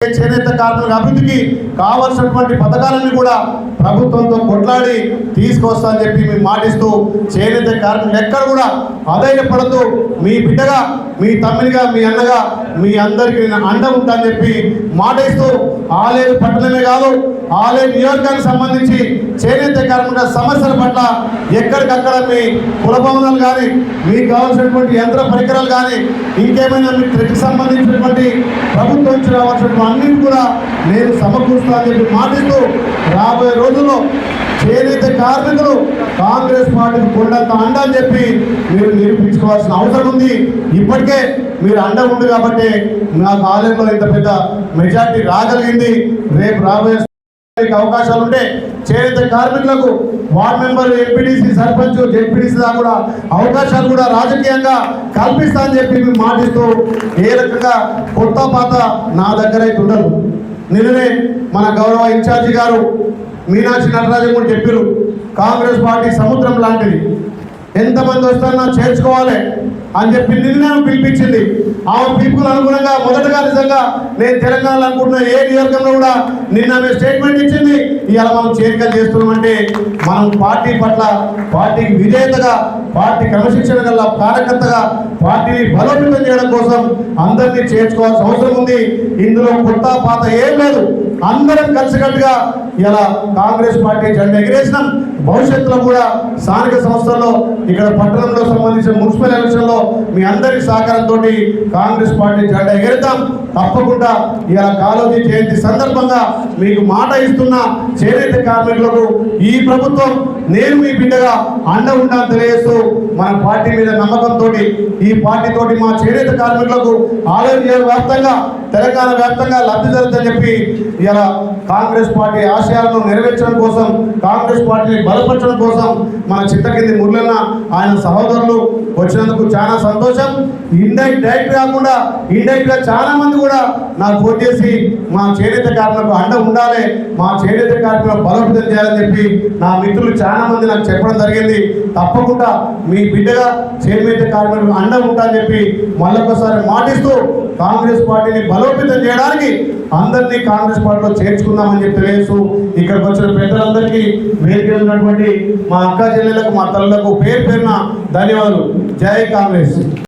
చేనేత కార్మికుల అభివృద్ధికి కావలసినటువంటి పథకాలన్నీ కూడా ప్రభుత్వంతో కొట్లాడి తీసుకొస్తా అని చెప్పి మేము మాటిస్తూ చేనేత కార్మికులు ఎక్కడ కూడా అధైర్యపడుతూ మీ బిడ్డగా మీ తమ్మినిగా మీ అన్నగా మీ అందరికీ నేను అండ ఉంటా అని చెప్పి మాటిస్తూ ఆలయ పట్టణమే కాదు ఆలయ నియోజకానికి సంబంధించి చేనేత కార్మికుల సమస్య ఎక్కడికక్కడ మీ కుల భవనాలు కానీ మీకు కావాల్సినటువంటి యంత్ర పరికరాలు కానీ ఇంకేమైనా మీ ట్రెడ్కి సంబంధించినటువంటి ప్రభుత్వం నుంచి రావాల్సినటువంటి అన్నింటి కూడా నేను సమకూరుస్తానని చెప్పి మాటిస్తూ రాబోయే రోజుల్లో చేనేత కార్మికులు కాంగ్రెస్ పార్టీకి కొండంత అండ అని చెప్పి మీరు నిరూపించుకోవాల్సిన అవసరం ఉంది. ఇప్పటికే మీరు అండ ఉంది కాబట్టి నా కాలేజీలో ఇంత పెద్ద మెజార్టీ రాగలిగింది. రేపు రాబోయే అవకాశాలు ఉంటే చేనేత కార్మికులకు ward member MPTC sarpanch ZPTC దాకా కూడా అవకాశాలు కూడా రాజకీయంగా కల్పిస్తా అని చెప్పి మేము మాటిస్తూ ఏ రకంగా కొత్త పాత నా దగ్గర అయితే ఉండదు. నిన్ననే మన గౌరవ ఇన్ఛార్జి గారు మీనాక్షి నటరాజన్ కూడా చెప్పారు కాంగ్రెస్ పార్టీ సముద్రం లాంటిది. ఎంతమంది వస్తారన్నా చేర్చుకోవాలి. అని చెప్పి నిర్ణయం పిలిపించింది. ఆమె పిలుపుకు అనుగుణంగా మొదటగా నిజంగా నేను తెలంగాణలో అనుకుంటున్న ఏ నియోజకంలో కూడా నిన్న ఆమె స్టేట్మెంట్ ఇచ్చింది. ఇవాళ మనం చేరికలు చేస్తున్నామంటే మనం పార్టీ పట్ల పార్టీకి విధేయతగా పార్టీ క్రమశిక్షణ గల కార్యకర్తగా పార్టీని బలోపేతం చేయడం కోసం అందరినీ చేర్చుకోవాల్సిన అవసరం ఉంది. ఇందులో కొత్త పాత ఏం లేదు. అందరం కలిసికట్టుగా ఇలా కాంగ్రెస్ పార్టీ జెండా ఎగిరేసినాం. భవిష్యత్తులో కూడా స్థానిక సంస్థల్లో ఇక్కడ పట్టణంలో సంబంధించిన మున్సిపల్ ఎలక్షన్లో మీ అందరి సహకారంతో కాంగ్రెస్ పార్టీ జెండా ఎగరేద్దాం. తప్పకుండా ఇలా కాలోజీ జయంతి సందర్భంగా మీకు మాట ఇస్తున్న చేనేత కార్మికులకు ఈ ప్రభుత్వం నేను మీ బిడ్డగా అండ ఉండాలని తెలియజేస్తూ మన పార్టీ మీద నమ్మకంతో ఈ పార్టీతోటి మా చేనేత కార్మికులకు ఆలోచన వ్యాప్తంగా తెలంగాణ వ్యాప్తంగా లబ్ధి చెప్పి ఇలా కాంగ్రెస్ పార్టీ ఆశయాలను నెరవేర్చడం కోసం కాంగ్రెస్ పార్టీని బలపరచడం కోసం మన చిత్తకింది మురళన్న ఆయన సహోదరులు వచ్చినందుకు చాలా సంతోషం. ఇండైరెక్ట్ డైరెక్ట్ కాకుండా ఇండైరెక్ట్గా చాలా మంది కూడా నాకు ఫోన్ చేసి మా చేనేత కార్మికులకు అండ ఉండాలి మా చేనేత కార్మికులకు బలోపేతం చేయాలని చెప్పి నా మిత్రులు చాలా మంది నాకు చెప్పడం జరిగింది. తప్పకుండా మీ బిడ్డగా చేనేత కార్మికులకు అండ ఉంటా అని చెప్పి మళ్ళొకసారి మాటిస్తూ కాంగ్రెస్ పార్టీని బలోపేతం చేయడానికి అందరినీ కాంగ్రెస్ పార్టీలో చేర్చుకుందామని చెప్పి తెలియజేస్తూ ఇక్కడికి వచ్చిన పెద్దలందరికీ వేదిక ఉన్నటువంటి మా అక్క చెల్లెలకు మా తల్లులకు పేరు పేరున ధన్యవాదాలు. జై కాంగ్రెస్.